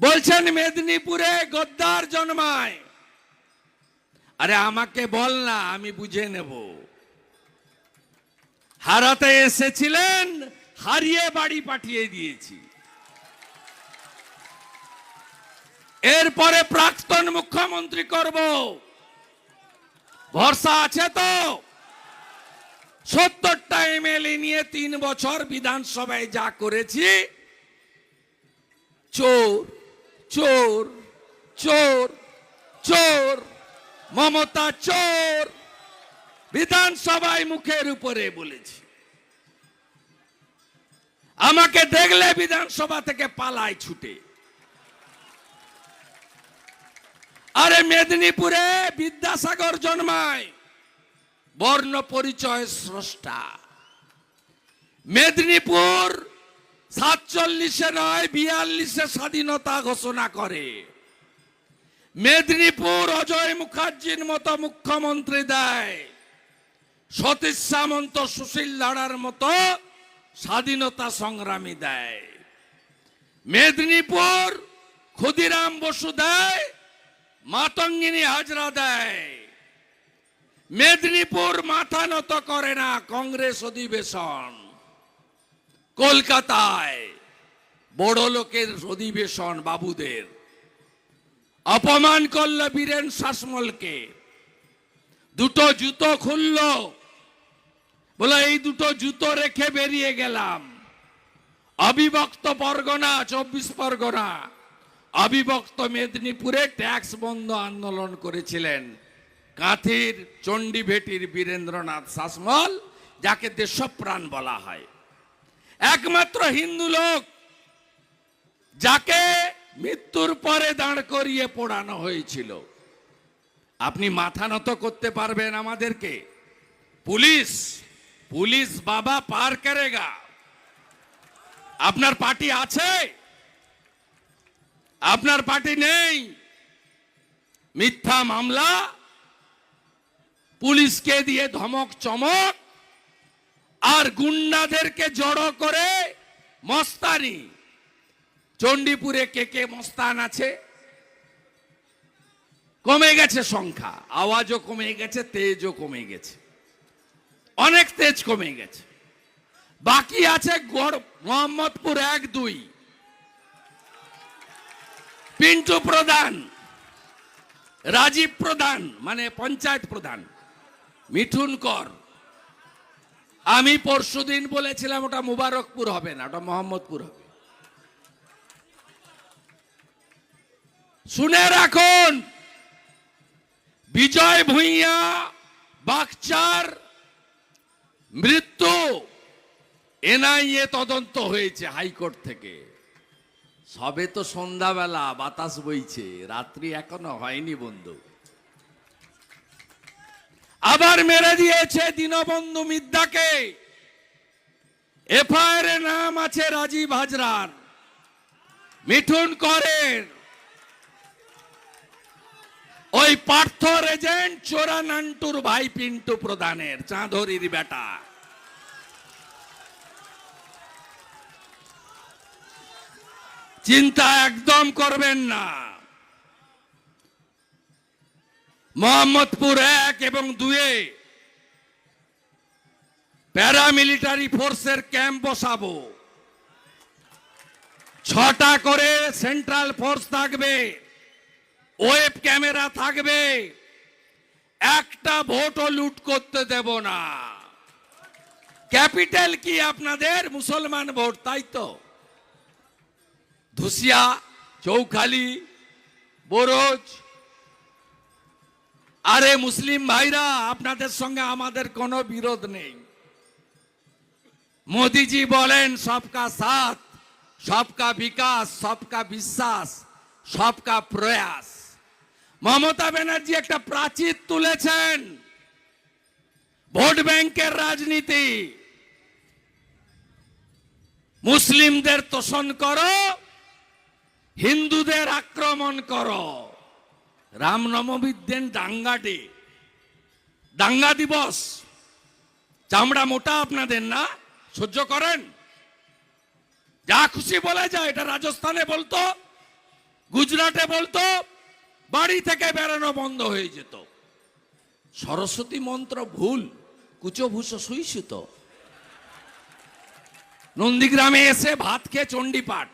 বলছেন মেদিনীপুরে গদ্দার জন্মায়। আরে আমাকে বল না, আমি বুঝে নেব। হারাতে এসেছিলেন, হারিয়ে বাড়ি পাঠিয়ে দিয়েছি। এরপরে প্রাক্তন মুখ্যমন্ত্রী করব। ভরসা আছে তো? সত্তরটা এমএলএ নিয়ে তিন বছর বিধানসভায় যা করেছি, চোর চোর চোর চোর, মমতা চোর, বিধানসভায় মুখের উপরে বলেছি। আমাকে দেখলে বিধানসভা থেকে পালায় ছুটে। আরে মেদিনীপুরে বিদ্যাসাগর জন্মায়, বর্ণ পরিচয় স্রষ্টা। মেদিনীপুর সাতচল্লিশে নয়, বিয়াল্লিশে স্বাধীনতা ঘোষণা করে। মেদিনীপুর অজয় মুখার্জির মতো মুখ্যমন্ত্রী দেয়। সতীশ সামন্ত, সুশীল লাড়ার মতো স্বাধীনতা সংগ্রামী দেয়। মেদিনীপুর ক্ষুদিরাম বসু দেয়, মাতঙ্গিনী হাজরা দেয়। মেদিনীপুর মাথা নত করে না কংগ্রেস অধিবেশন। কলকাতায় বড় লোকের অধিবেশন বাবুদের। অপমান করল বীরেন শাসমলকে। দুটো জুতো খুলল। বলে, এই দুটো জুতো রেখে বেরিয়ে গেলাম। অবিভক্ত পরগনা, চব্বিশ পরগনা। অবিভক্ত মেদিনীপুরে ট্যাক্স বন্ধ আন্দোলন করেছিলেন কাঁথির চণ্ডীভেটির বীরেন্দ্রনাথ শাসমল, যাকে দেশপ্রাণ বলা হয়। একমাত্র হিন্দু লোক যাকে মৃত্যুর পরে দাঁড় করিয়ে পোড়ানো হয়েছিল। আপনি মাথা নত করতে পারবেন আমাদেরকে। পুলিশ পুলিশ বাবা পার করেগা। আপনার পার্টি আছে? আপনার পার্টি নেই? মিথ্যা মামলা? পুলিশকে দিয়ে ধমক, চমক? আর গুন্ডাদেরকে জড়ো করে মস্তানি। চণ্ডীপুরে কে কে মস্তান আছে? কমে গেছে সংখ্যা। আওয়াজও কমে গেছে, তেজও কমে গেছে। অনেক তেজ কমে গেছে। বাকি আছে গড়, মোহাম্মদপুর এক দুই। পিন্টু প্রধান, রাজীব প্রধান মানে পঞ্চায়েত প্রধান, মিঠুন কর। আমি পরশুদিন বলেছিলাম ওটা মুবারকপুর হবে না, ওটা মোহাম্মদপুর হবে। শুনে রাখুন, বিজয় ভুইয়া, বাগচার, মৃত্যু, এনআইএ তদন্ত হয়েছে হাইকোর্ট থেকে। সবে তো সন্ধ্যাবেলা বাতাস বইছে, রাত্রি এখনও হয়নি বন্ধু। আবার মেরে দিয়েছে দীনবন্ধু মিদ্যাকে এফআইআর এর নাম আছে রাজীব হাজরার। মিঠুন করের। ওই পার্থ রেজেন্ট চোরা নান্টুর ভাই পিন্টু প্রধানের চাঁদরির বেটা। চিন্তা একদম করবেন না। মোহাম্মদপুর এক এবং দুয়ে প্যারামিলিটারি ফোর্সের ক্যাম্প বসাবো। ছটা করে সেন্ট্রাল ফোর্স থাকবে, ওয়েব ক্যামেরা থাকবে, একটা ভোটও লুট করতে দেব না। ক্যাপিটাল কি আপনাদের? মুসলমান ভোট, তাই তো। ধুসিয়া, চৌখালি, বোরজ আরে মুসলিম ভাইরা, আপনাদের সঙ্গে আমাদের কোনো বিরোধ নেই। মোদিজি বলেন, সবকা সাথ, সবকা বিকাশ, সবকা বিশ্বাস, সবকা প্রয়াস। মমতা ব্যানার্জি একটা প্রাচীর তুলেছেন। ভোট ব্যাংকের রাজনীতি। মুসলিমদের তোষণ করো, হিন্দুদের আক্রমণ করো। রামনবমীর দিন দাঙ্গাটি দাঙ্গা দিবস। চামড়া মোটা আপনাদের না? সহ্য করেন? যা খুশি বলে যায়, এটা রাজস্থানে বলতো, গুজরাটে বলতো, বাড়ি থেকে বেরোনো বন্ধ হয়ে যেত। সরস্বতী মন্ত্র ভুল, কুচভূষ সুইসুত। নন্দীগ্রামে এসে ভাত খেয়ে চণ্ডী পাঠ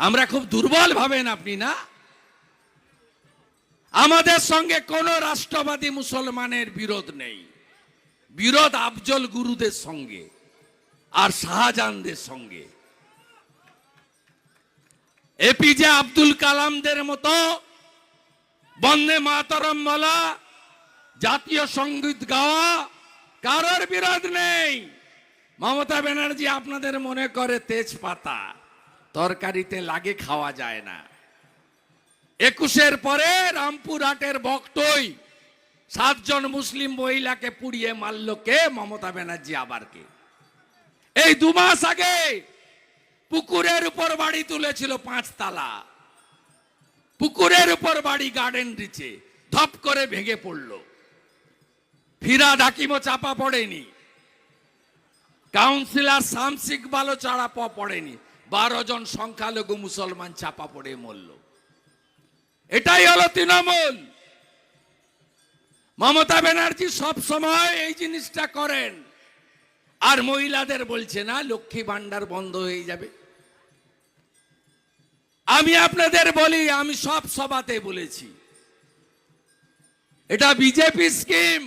আমরা খুব দুর্বল ভাবেন আপনি না? আমাদের সঙ্গে কোন রাষ্ট্রবাদী মুসলমানের বিরোধ নেই। বিরোধ আফজল গুরুদের সঙ্গে আর শাহজাহানদের সঙ্গে। এপিজে আব্দুল কালামদের মতো বন্দে মাতরম বলা জাতীয় সংগীত গাওয়া কারোর বিরোধ নেই। মমতা ব্যানার্জি আপনাদের মনে করে তেজপাতা। তরকারিতে লাগে খাওয়া যায় না। একুশের পরে রামপুরহাটের বক্তই সাতজন মুসলিম মহিলাকে পুড়িয়ে মারল কে? মমতা ব্যানার্জি আবার কে? এই দু মাস আগে পুকুরের উপর বাড়ি তুলেছিল পাঁচ তালা। পুকুরের উপর বাড়ি গার্ডেন রিচে ধপ করে ভেঙে পড়ল। ফিরা ডাকিমও চাপা পড়েনি। কাউন্সিলর শামসিক বালো চাড়া পড়েনি। বারো জন সংখ্যালঘু মুসলমান চাপা পড়ে মরল। এটাই হলো তৃণমূল। মমতা ব্যানার্জি সব সময় এই জিনিসটা করেন। আর মহিলাদের বলছে না, লক্ষ্মী ভান্ডার বন্ধ হয়ে যাবে। আমি আপনাদের বলি, আমি সব সভাতে বলেছি, এটা বিজেপি স্কিম।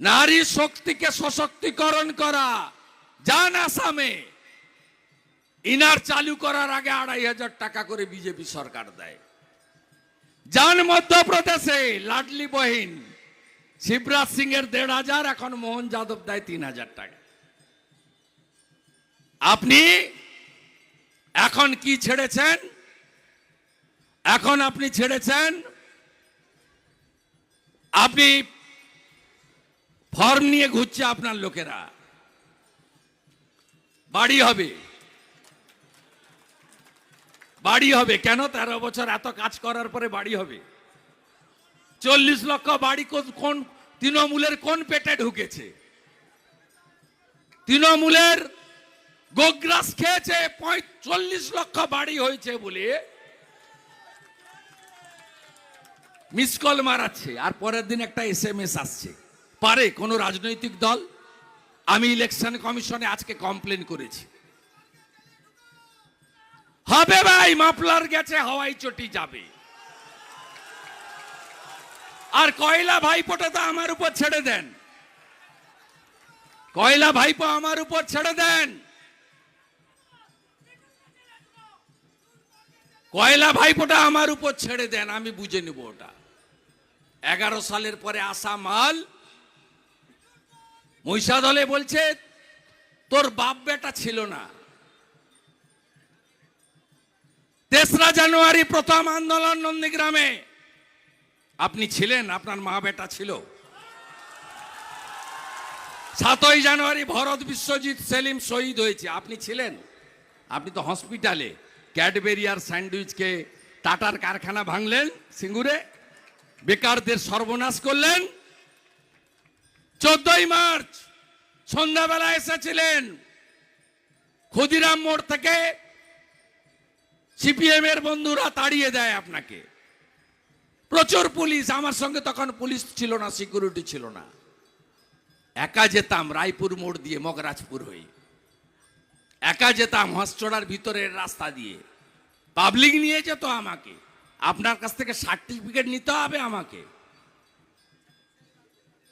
নারী শক্তিকে সশক্তিকরণ করা, যান আসামে। ইনার চালু করার আগে আড়াই হাজার টাকা করে বিজেপি সরকার দেয়। যান মধ্যপ্রদেশে লাডলি বহিন। শিবরাজ সিং এর দেড় হাজার, এখন মোহন যাদব দেয় তিন হাজার টাকা। আপনি এখন কি ছেড়েছেন? এখন আপনি ছেড়েছেন? আপনি ফর্ম নিয়ে ঘুরছে আপনার লোকেরা। বাড়ি হবে। বাড়ি হবে। কেন? তেরো বছর এত কাজ করার পরে বাড়ি হবে। চল্লিশ লক্ষ বাড়ি কোন- তৃণমূলের কোন পেটে ঢুকেছে? তৃণমূলের গোগ্রাস খেয়েছে চল্লিশ লক্ষ বাড়ি হয়েছে বলে মিস কল মারাচ্ছে, আর পরের দিন একটা এস এম এস আসছে। পারে কোনো রাজনৈতিক দল? আমি ইলেকশন কমিশনে আজকে কমপ্লেন করেছি। হবে ভাই, মাফলার গেছে, হাওয়াই চটি যাবে। আর কয়লা ভাইপোটা তো আমার উপর ছেড়ে দেন। কয়লা ভাইপো আমার উপর ছেড়ে দেন। কয়লা ভাইপোটা আমার উপর ছেড়ে দেন, আমি বুঝে নেব ওটা। এগারো সালের পরে আসা মাল, মহিষাদলে বলছে, তোর বাপ বেটা ছিল না। তেসরা জানুয়ারি প্রথম আন্দোলন নন্দীগ্রামে। আপনি ছিলেন, আপনার মা বেটা ছিল। সাতই জানুয়ারি ভরত বিশ্বজিৎ সেলিম শহীদ হয়েছে। আপনি ছিলেন? আপনি তো হসপিটালে। ক্যাডবেরি আর স্যান্ডউইচকে টাটার কারখানা ভাঙলেন, সিঙ্গুরে। বেকারদের সর্বনাশ করলেন। চোদ্দই মার্চ সন্ধ্যাবেলা এসেছিলেন। ক্ষুদিরাম মোড় থেকে সিপিএম এর বন্ধুরা তাড়িয়ে দেয় আপনাকে। প্রচুর পুলিশ, আমার সঙ্গে তখন পুলিশ ছিল না, সিকিউরিটি ছিল না। একা যেতাম রায়পুর মোড় দিয়ে, মগরাজপুর হয়ে। একা যেতাম হসচড়ার ভিতরের রাস্তা দিয়ে। পাবলিক নিয়ে যেত আমাকে। আপনার কাছ থেকে সার্টিফিকেট নিতে হবে আমাকে।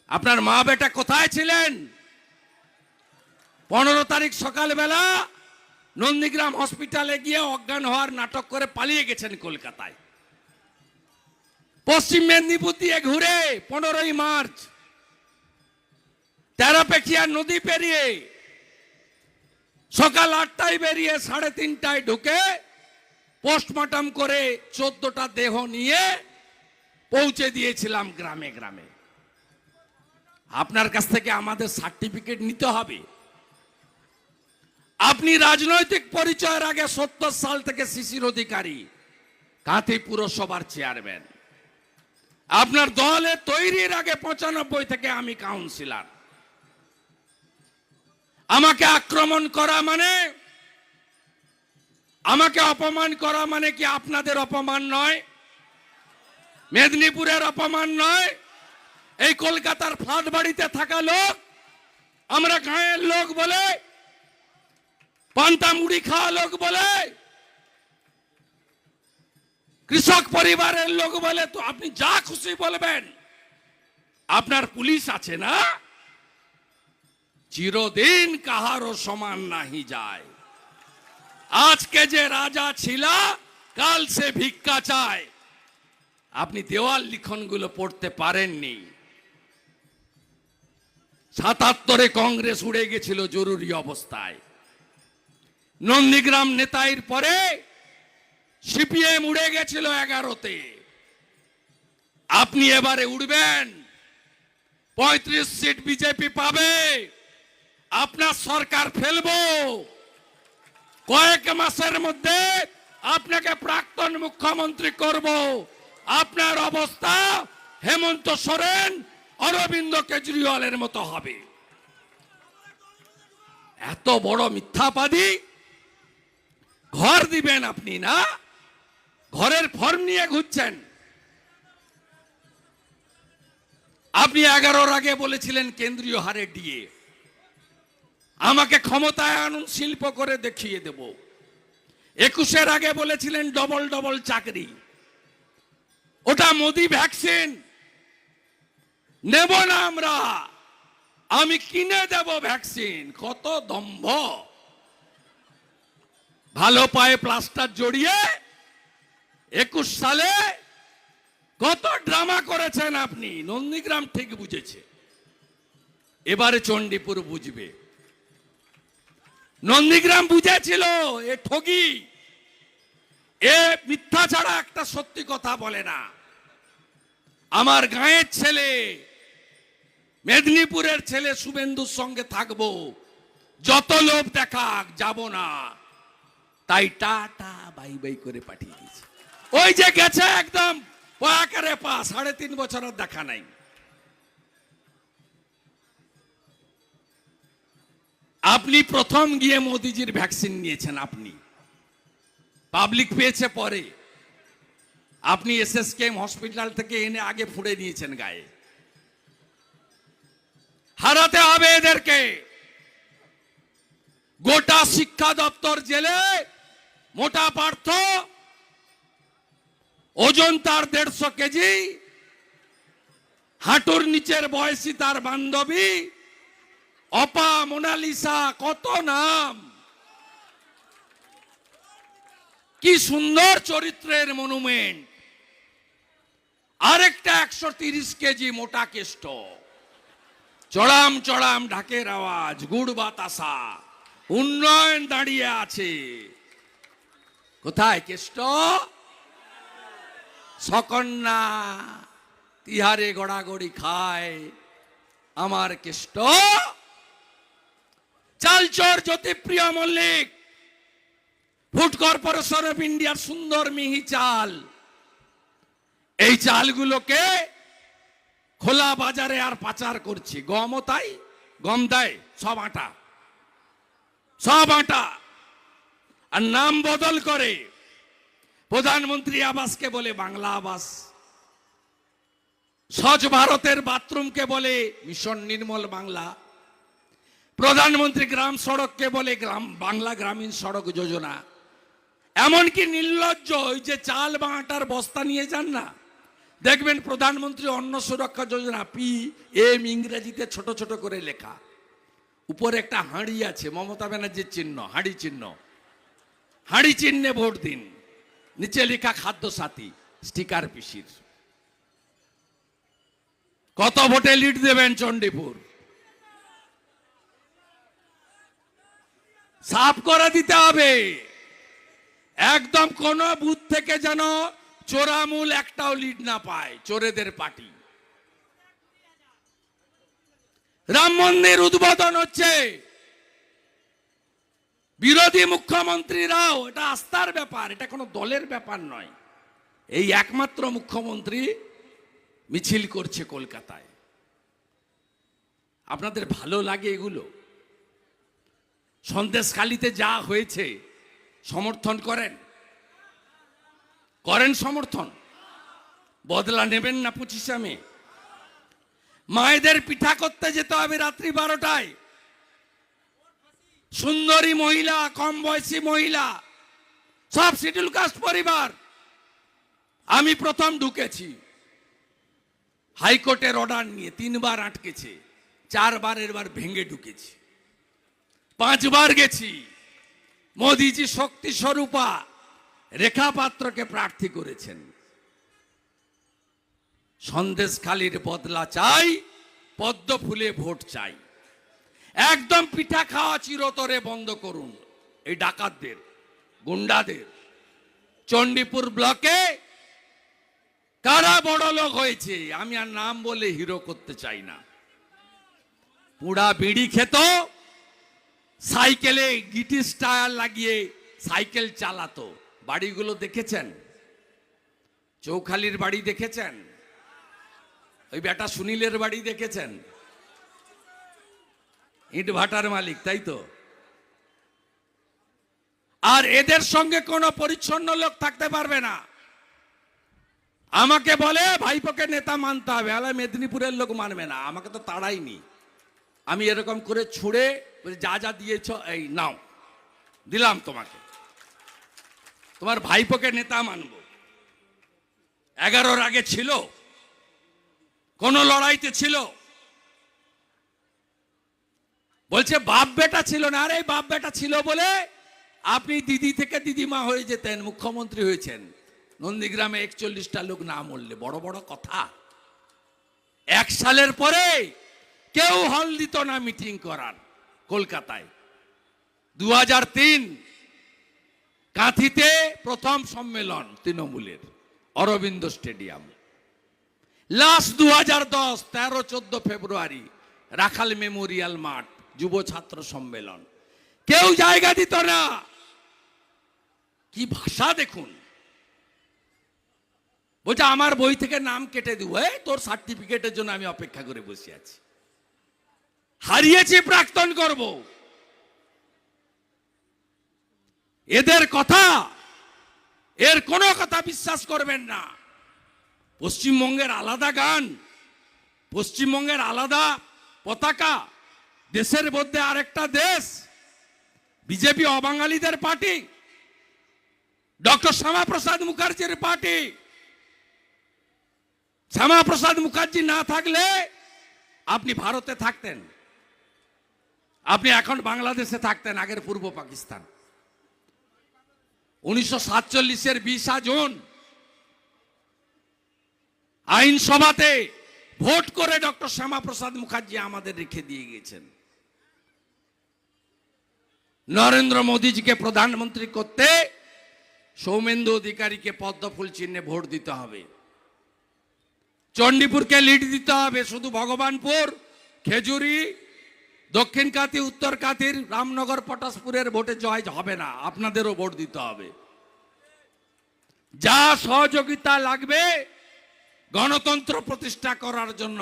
আপনার মা বেটা কোথায় ছিলেন? পনেরো তারিখ সকালবেলা নন্দীগ্রাম হসপিটালে গিয়ে অজ্ঞান হওয়ার নাটক করে পালিয়ে গেছেন কলকাতায়। পশ্চিম মেদিনীপুর দিয়ে ঘুরে পনেরোই মার্চ, তেরাপেখিয়া নদী পেরিয়ে সকাল আটটায় বেরিয়ে সাড়ে তিনটায় ঢুকে পোস্টমর্টম করে চোদ্দটা দেহ নিয়ে পৌঁছে দিয়েছিলাম গ্রামে গ্রামে। আপনার কাছ থেকে আমাদের সার্টিফিকেট নিতে হবে। আপনি রাজনৈতিক পরিচয়ের আগে সত্তর সাল থেকে শিশির অধিকারী, কাঁথি পুরসভার চেয়ারম্যান। আপনার দলে তৈরির আগে পঁচানব্বই থেকে আমি কাউন্সিলার। আমাকে আক্রমণ করা মানে আমাকে অপমান করা মানে কি আপনাদের অপমান নয়? মেদিনীপুরের অপমান নয়? এই কলকাতার ফ্ল্যাট বাড়িতে থাকা লোক, আমরা গাঁয়ের লোক বলে পান্তা মুড়ি খাওয়া লোক বলে, কৃষক পরিবারের লোক বলে, তো আপনি যা খুশি বলবেন, আপনার পুলিশ আছে না? চিরদিন কাহারও সমান নাহি যায়। আজকে যে রাজা ছিল, কাল সে ভিক্ষা চায়। আপনি দেওয়াল লিখনগুলো পড়তে পারেননি। সাতাত্তরে কংগ্রেস উড়ে গেছিল জরুরি অবস্থায়। নন্দীগ্রাম নেতাইর পরে সিপিএম উড়ে গেছিল এগারোতে। আপনি এবারে উড়বেন, পঁয়ত্রিশ সিট বিজেপি পাবে, আপনার সরকার ফেলব। কয়েক মাসের মধ্যে আপনাকে প্রাক্তন মুখ্যমন্ত্রী করব। আপনার অবস্থা হেমন্ত সোরেন, অরবিন্দ কেজরিওয়ালের মতো হবে। এত বড় মিথ্যাবাদী ঘর দিবেন আপনি, না? ঘরের ফর্ম নিয়ে ঘুরছেন। আপনি এগারোর আগে বলেছিলেন কেন্দ্রীয় হারে ডিএ। আমাকে ক্ষমতায় আনুন শিল্প করে দেখিয়ে দেব। একুশের আগে বলেছিলেন ডবল ডবল চাকরি। ওটা মোদি ভ্যাকসিন। নেব না আমরা। আমি কিনে দেব ভ্যাকসিন। কত দম্ভ। ভালো পায়ে প্লাস্টার জড়িয়ে একুশ সালে কত ড্রামা করেছেন আপনি? নন্দীগ্রাম ঠিক বুঝেছে। এবারে চণ্ডীপুর বুঝবে। নন্দীগ্রাম বুঝেছিল, এ ঠগি। এ মিথ্যা ছাড়া একটা সত্যি কথা বলে না। আমার গাঁয়ের ছেলে, মেদিনীপুরের ছেলে শুভেন্দুর সঙ্গে থাকব। যত লোভ দেখাক, যাব না। তাই টাটা, বাই বাই করে পাঠিয়ে দিয়েছে। ওই যে গেছে একদম পা, সাড়ে তিন বছরের দেখা নাই। আপনি প্রথম গিয়ে মোদিজির ভ্যাকসিন নিয়েছেন, আপনি। পাবলিক পেয়েছে পরে। আপনি এসএসকেএম হসপিটাল থেকে এনে আগে ফুড়ে নিয়েছেন গায়ে। হারাতে হবে এদেরকে। গোটা শিক্ষা দপ্তর জেলে মোটা পার্থ, ওজন তার দেড়শো কেজি, হাঁটুর নিচের বয়সী তার বান্ধবী, অপা মোনালিসা কত নাম? কি সুন্দর চরিত্রের মনুমেন্ট। আরেকটা একশো তিরিশ কেজি মোটা কেষ্ট। চড়াম চড়াম ঢাকের আওয়াজ, গুড় বাতাসা, উন্নয়ন দাঁড়িয়ে আছে। কোথায়? কেষ্ট সকন্যা, তিহারে গড়াগড়ি খায়। আমার Keshto চালচর Jyotipriyo Mallick, food corporation of ইন্ডিয়ার সুন্দর মিহি চাল। এই চালগুলোকে খোলা বাজারে আর পাচার করছি। গমও তাই, গম দেয়, সব আটা। সব আটা। আর নাম বদল করে। প্রধানমন্ত্রী আবাসকে বলে বাংলা আবাস। স্বচ্ছ ভারতের বাথরুমকে বলে মিশন নির্মল বাংলা। প্রধানমন্ত্রী গ্রাম সড়ককে বলে গ্রাম, বাংলা গ্রামীণ সড়ক যোজনা। এমনকি নির্লজ্জ ওই যে চাল বা আটার বস্তা নিয়ে যান না। দেখবেন প্রধানমন্ত্রী অন্ন সুরক্ষা যোজনা, পি, এম, ইংরেজিতে ছোট ছোট করে লেখা। উপরে একটা হাঁড়ি আছে, মমতা ব্যানার্জির চিহ্ন, হাঁড়ি চিহ্ন। হাঁড়ি চিহ্নে ভোট দিন। নিচে লেখা খাদ্য সাথী, স্টিকার পিসির। কত ভোটে লিড দেবেন চণ্ডীপুর? সাফ করে দিতে হবে। একদম কোন বুথ থেকে যেন চোরামূল একটাও লিড না পায়, চোরেদের পার্টি। রাম মন্দির উদ্বোধন হচ্ছে। বিরোধী মুখ্যমন্ত্রীরাও, এটা আস্থার ব্যাপার, এটা কোনো দলের ব্যাপার নয়। এই একমাত্র মুখ্যমন্ত্রী মিছিল করছে কলকাতায়। আপনাদের ভালো লাগে এগুলো? সন্দেশখালিতে যা হয়েছে, সমর্থন করেন? করেন সমর্থন? বদলা নেবেন না পঁচিশে মে? মায়েদের পিঠা করতে যেতে হবে রাত্রি বারোটায়। সুন্দরী মহিলা, কম বয়সী মহিলা, সব শিডিউল কাস্ট পরিবার। আমি প্রথম ঢুকেছি। হাইকোর্টের অর্ডার নিয়ে তিনবার আটকেছে, চারবার এবার ভেঙে ঢুকেছি। পাঁচবার গেছি। মোদিজি শক্তি স্বরূপা রেখা পাত্রকে প্রার্থী করেছেন। সন্দেশখালির বদলা চাই, পদ্ম ফুলে ভোট চাই। একদম পিঠা খাওয়া চিরতরে বন্ধ করুন। এই ডাকাতদের, গুন্ডাদের। চণ্ডীপুর ব্লকে কারা বড় লোক হয়েছে, আমি আর নাম বলে হিরো করতে চাই না। পুরা বিড়ি খেত, সাইকেলে গিটিস টায়ার লাগিয়ে সাইকেল চালাতো। বাড়িগুলো দেখেছেন? চৌখালির বাড়ি দেখেছেন? ওই বেটা সুনীলের বাড়ি দেখেছেন? ইট ভাটার মালিক, তাই তো? আর এদের সঙ্গে কোনো পরিচ্ছন্ন লোক থাকতে পারবে না। আমাকে বলে, ভাইপোকে নেতা মানতে হবে আলা মেদিনীপুরের লোক মানবে না, আমাকে তো তাড়াইনি। আমি এরকম করে ছুড়ে যা যা দিয়েছ, এই নাও, দিলাম তোমাকে। তোমার ভাইপোকে নেতা মানবো। এগারোর আগে ছিল, কোন লড়াইতে ছিল বলছে, বাপ বেটা ছিল না। আরে, বাপ বেটা ছিল বলে আপনি দিদি থেকে দিদিমা হয়ে যেতেন, মুখ্যমন্ত্রী হয়েছেন। নন্দীগ্রামে একচল্লিশটা লোক না মরলে, বড় বড় কথা। এক সালের পরে কেউ হল দিত না মিটিং করার কলকাতায়। দু তিন কাঁথিতে প্রথম সম্মেলন তৃণমূলের, অরবিন্দ স্টেডিয়াম। লাস্ট দু হাজার দশ, তেরো, চোদ্দ ফেব্রুয়ারি, রাখাল মেমোরিয়াল মাঠ। যুব ছাত্র সম্মেলন। কেউ জায়গা দিত না। কি ভাষা দেখুন। বলছে, আমার বই থেকে নাম কেটে দিব। এই, তোর সার্টিফিকেটের জন্য আমি অপেক্ষা করে বসে আছি। হারিয়েছি, প্রাক্তন করব। এদের কথা, এর কোনো কথা বিশ্বাস করবেন না। পশ্চিমবঙ্গের আলাদা গান, পশ্চিমবঙ্গের আলাদা পতাকা দেশের মধ্যে আরেকটা দেশ, বিজেপি অবাঙালিদের পার্টি, ডক্টর শ্যামাপ্রসাদ মুখার্জির পার্টি। শ্যামাপ্রসাদ মুখার্জি না থাকলে আপনি ভারতে থাকতেন, আপনি এখন বাংলাদেশে থাকতেন, আগের পূর্ব পাকিস্তান। উনিশশো সাতচল্লিশের বিশা জুন আইনসভাতে ভোট করে ডক্টর শ্যামাপ্রসাদ মুখার্জি আমাদের রেখে দিয়ে গেছেন নরেন্দ্র মোদীজিকে প্রধানমন্ত্রী করতে সৌমেন্দু অধিকারীকে পদ্মফুল চিহ্নে ভোট দিতে হবে। চণ্ডীপুরকে লিড দিতে হবে শুধু ভগবানপুর, খেজুরি, দক্ষিণ কাতি উত্তর কাতির রামনগর, পটাশপুরের ভোটে জয় হবে না, আপনাদেরও ভোট দিতে হবে। যা সহযোগিতা লাগবে গণতন্ত্র প্রতিষ্ঠা করার জন্য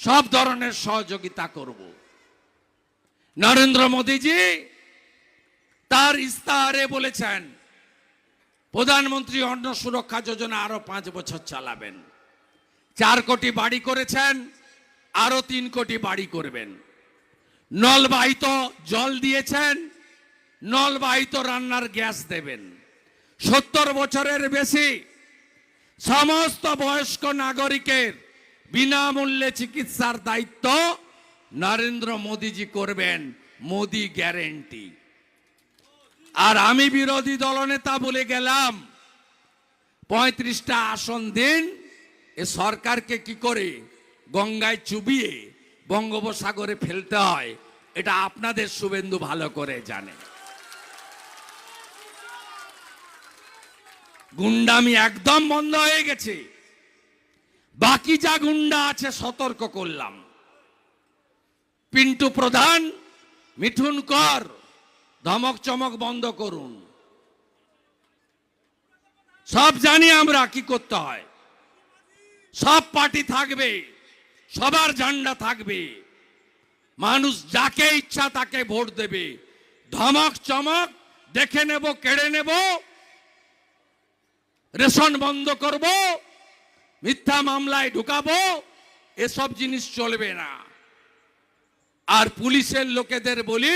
সব ধরনের সহযোগিতা করব। নরেন্দ্র মোদীজি তার ইস্তাহারে বলেছেন, প্রধানমন্ত্রী অন্ন সুরক্ষা যোজনা আরও পাঁচ বছর চালাবেন। চার কোটি বাড়ি করেছেন, আরও তিন কোটি বাড়ি করবেন। নলবাহিত জল দিয়েছেন, নলবাহিত রান্নার গ্যাস দেবেন। সত্তর বছরের বেশি সমস্ত বয়স্ক নাগরিকের বিনামূল্যে চিকিৎসার দায়িত্ব নরেন্দ্র মোদীজি করবেন, মোদি গ্যারেন্টি। আর আমি বিরোধী দলনেতা বলে গেলাম। পঁয়ত্রিশটা আসন দিন, এ সরকারকে কি করে গঙ্গায় চুবিয়ে বঙ্গোপসাগরে ফেলতে হয়, এটা আপনাদের শুভেন্দু ভালো করে জানে। গুন্ডামি একদম বন্ধ হয়ে গেছে। বাকি যা গুন্ডা আছে সতর্ক করলাম। পিন্টু প্রধান, মিঠুন কর। ধমক চমক বন্ধ করুন। সব জানি আমরা কি করতে হয়। সব পার্টি থাকবে, সবার ঝান্ডা থাকবে। মানুষ যাকে ইচ্ছা তাকে ভোট দেবে। ধমক চমক দেখে নেব, কেড়ে নেব, রেশন বন্ধ করব, মিথ্যা মামলায় ঢুকাবো, এসব জিনিস চলবে না। আর পুলিশের লোকেদের বলি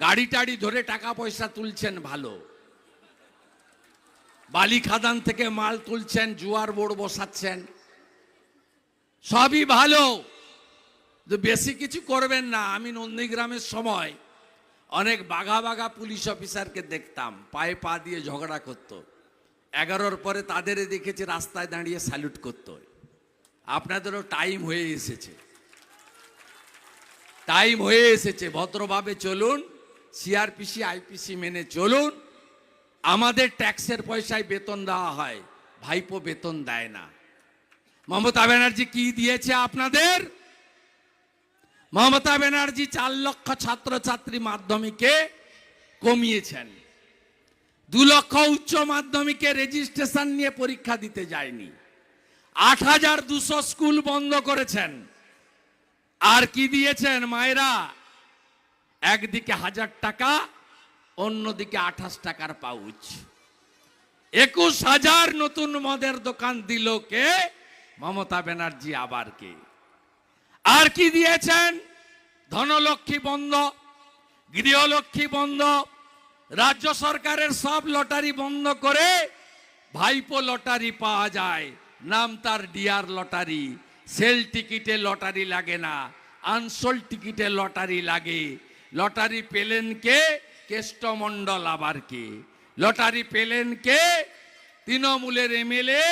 গাড়ি টাড়ি ধরে টাকা পয়সা তুলছেন ভালো। বালি খাদান থেকে মাল তুলছেন, জুয়ার বোর্ড বসাচ্ছেন। সবই ভালো। বেশি কিছু করবেন না। আমি নন্দীগ্রামের সময় অনেক বাঘা বাঘা পুলিশ অফিসারকে দেখতাম, পায়ে পা দিয়ে ঝগড়া করত। এগারোর পরে তাদের দেখেছি রাস্তায় দাঁড়িয়ে স্যালুট করত। আপনাদেরও টাইম হয়ে এসেছে। টাইম হয়ে এসেছে। ভদ্রভাবে চলুন। সিআরপিসি, আইপিসি মেনে চলুন। আমাদের ট্যাক্সের পয়সায় বেতন দেওয়া হয়, ভাইপো বেতন দেয় না। মমতা ব্যানার্জি কি দিয়েছে আপনাদের? মমতা ব্যানার্জি চার লক্ষ ছাত্রছাত্রী মাধ্যমিকে কমিয়েছেন। দু লক্ষ উচ্চ মাধ্যমিকে রেজিস্ট্রেশন নিয়ে পরীক্ষা দিতে যায়নি। আট হাজার দুশো স্কুল বন্ধ করেছেন। আর কি দিয়েছেন মায়েরা? একদিকে হাজার টাকা, অন্যদিকে আঠাশ টাকার পাউচ। একুশ হাজার নতুন মদের দোকান দিল কে? মমতা ব্যানার্জি আবার কে? আর কি দিয়েছেন? ধনলক্ষ্মী বন্ধ, গৃহলক্ষ্মী বন্ধ, রাজ্য সরকারের সব লটারি বন্ধ করে ভাইপো লটারি পাওয়া যায়। নাম তার ডিয়ার লটারি। সেল টিকিটে লটারি লাগে না, আনসোল টিকিটে লটারি লাগে। লটারি পেলেন কে? কেষ্টমণ্ডল আবার কে? লটারি পেলেন কে? তৃণমূলের এমএলএ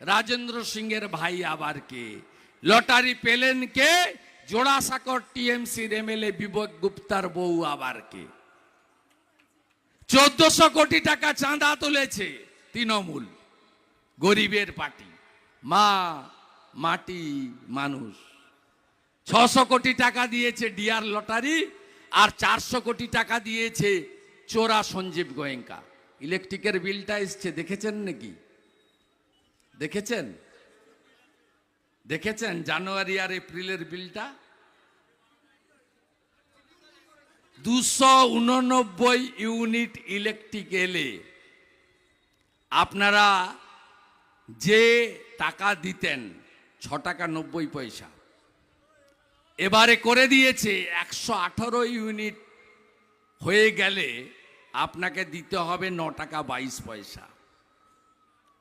রাজেন্দ্র সিংয়ের ভাই আবার কে? লটারি পেলেন কে? জোড়াসাঁকর টিএমসির এমএলএ বিবেক গুপ্তার বউ আবার কে? চোদ্দশো কোটি টাকা চাঁদা তুলেছে তৃণমূল, গরিবের পার্টি, মা মাটি মানুষ। ছশো কোটি টাকা দিয়েছে ডিয়ার লটারি আর চারশো কোটি টাকা দিয়েছে চোরা সঞ্জীব গোয়েঙ্কা। ইলেকট্রিকের বিলটা এসছে, দেখেছেন নাকি? দেখেছেন? দেখেছেন জানুয়ারি আর এপ্রিলের বিলটা? দুশো উননব্বই ইউনিট ইলেকট্রিক এলে আপনারা যে টাকা দিতেন, ছ টাকা নব্বই পয়সা এবারে করে দিয়েছে, একশো আঠারো ইউনিট হয়ে গেলে আপনাকে দিতে হবে ন টাকা বাইশ পয়সা।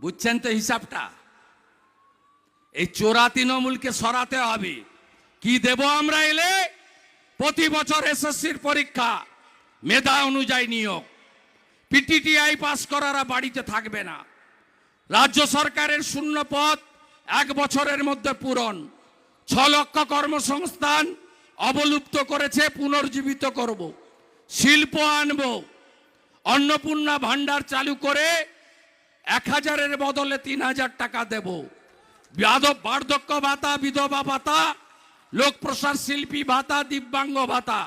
বুঝছেন তো হিসাবটা? এই চোরা তৃণমূলকে সরাতে হবে। কি দেব আমরা এলে? প্রতি বছর এসএসসির পরীক্ষা, মেধা অনুযায়ী নিয়োগ। পিটিটিআই পাস করারা বাড়িতে থাকবে না। রাজ্য সরকারের শূন্য পদ এক বছরের মধ্যে পূরণ। ছ লক্ষ কর্মসংস্থান অবলুপ্ত করেছে, পুনর্জীবিত করব। শিল্প আনব। অন্নপূর্ণা ভান্ডার চালু করে এক হাজারের বদলে তিন হাজার টাকা দেব। বার্ধক্য ভাতা, বিধবা ভাতা, লোকপ্রসার শিল্পী ভাতা, দিব্যাঙ্গ ভাতা,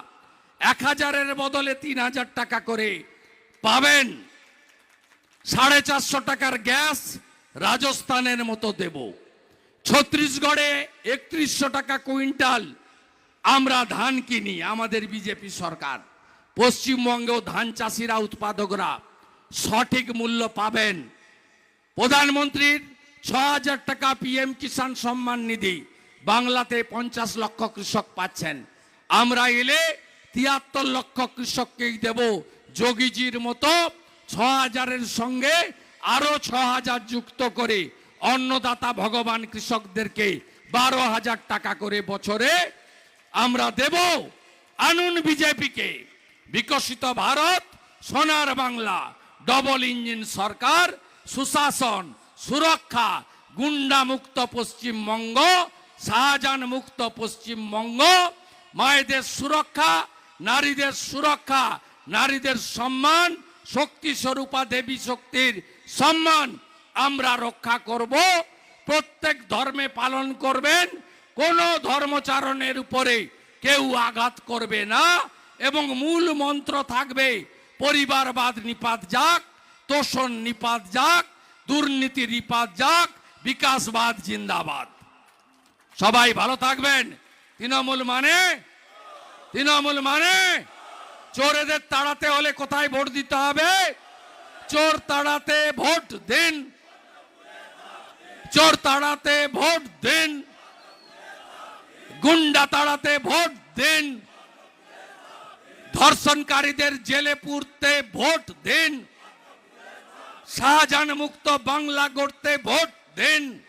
এক হাজারের বদলে তিন হাজার টাকা করে পাবেন। সাড়ে চারশো টাকার গ্যাস রাজস্থানের মতো দেব। ছত্রিশগড়ে একত্রিশশো টাকা কুইন্টাল আমরা ধান কিনি, আমাদের বিজেপি সরকার। পশ্চিমবঙ্গেও ধান চাষিরা, উৎপাদকরা সঠিক মূল্য পাবেন। প্রধানমন্ত্রীর ছ হাজার টাকা পিএম কিষাণ সম্মান নিধি, বাংলাতে পঞ্চাশ লক্ষ কৃষক পাচ্ছেন। আমরা এলে তিয়াত্তর লক্ষ কৃষককেই দেব। যোগীজির মতো ছ হাজারের সঙ্গে আরও ছ হাজার যুক্ত করে অন্নদাতা ভগবান কৃষকদেরকে বারো হাজার টাকা করে বছরে আমরা দেব আনুন বিজেপিকে। বিকশিত ভারত, সোনার বাংলা ডবল ইঞ্জিন সরকার, সুশাসন, সুরক্ষা, গুন্ডা মুক্ত পশ্চিমবঙ্গ শাহজাহান মুক্ত পশ্চিমবঙ্গ মায়েদের সুরক্ষা, নারীদের সুরক্ষা, নারীদের সম্মান, শক্তি স্বরূপা দেবী শক্তির সম্মান আমরা রক্ষা করব। প্রত্যেক ধর্মে পালন করবেন। কোন ধর্মচারণের উপরে কেউ আঘাত করবে না এবং মূল মন্ত্র থাকবে, পরিবারবাদ নিপাত যাক, তোষণ নিপাত যাক, দুর্নীতি নিপাত যাক, বিকাশবাদ জিন্দাবাদ। সবাই ভালো থাকবেন। তৃণমূল মানে? তৃণমূল মানে? চোরেদের তাড়াতে হলে কোথায় ভোট দিতে হবে? চোর তাড়াতে ভোট দিন। চোর তাড়াতে ভোট দিন। গুন্ডা তাড়াতে ভোট দিন। ধর্ষণকারীদের জেলে পুরতে ভোট দিন। শাহজাহান মুক্ত বাংলা গড়তে ভোট দিন।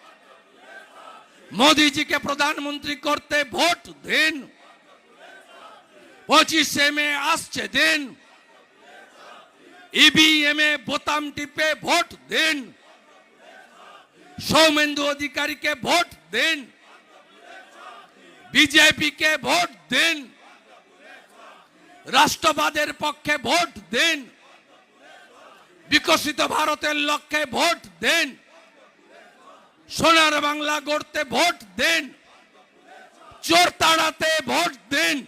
মোদিজিকে প্রধানমন্ত্রী করতে ভোট দিন। পঁচিশে মে আসছে দিন। ইভিএম এ বোতাম টিপে ভোট দিন। সৌমেন্দু অধিকারীকে ভোট দিন। বিজেপিকে ভোট দিন। রাষ্ট্রবাদের পক্ষে ভোট দিন। বিকশিত ভারতের লক্ষ্যে ভোট দিন। সোনার বাংলা গড়তে ভোট দিন। চোর তাড়াতে ভোট দিন।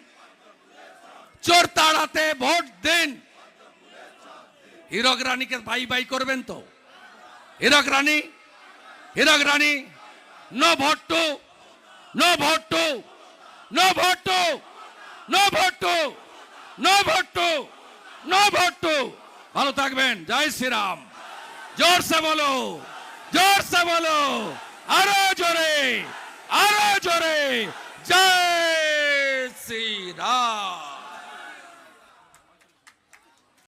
চোর তাড়াতে ভোট দিন। হীরক রানীকে বাই বাই করবেন তো? Hirak Rani? Hirak Rani, no ভট্টু to no vote to no ভট্টু, no vote no no ভালো থাকবেন, জয় শ্রীরাম। জোরসে বলো জোরসে বলো, আরও জোরে আরও জোরে, জয় শ্রীরাম।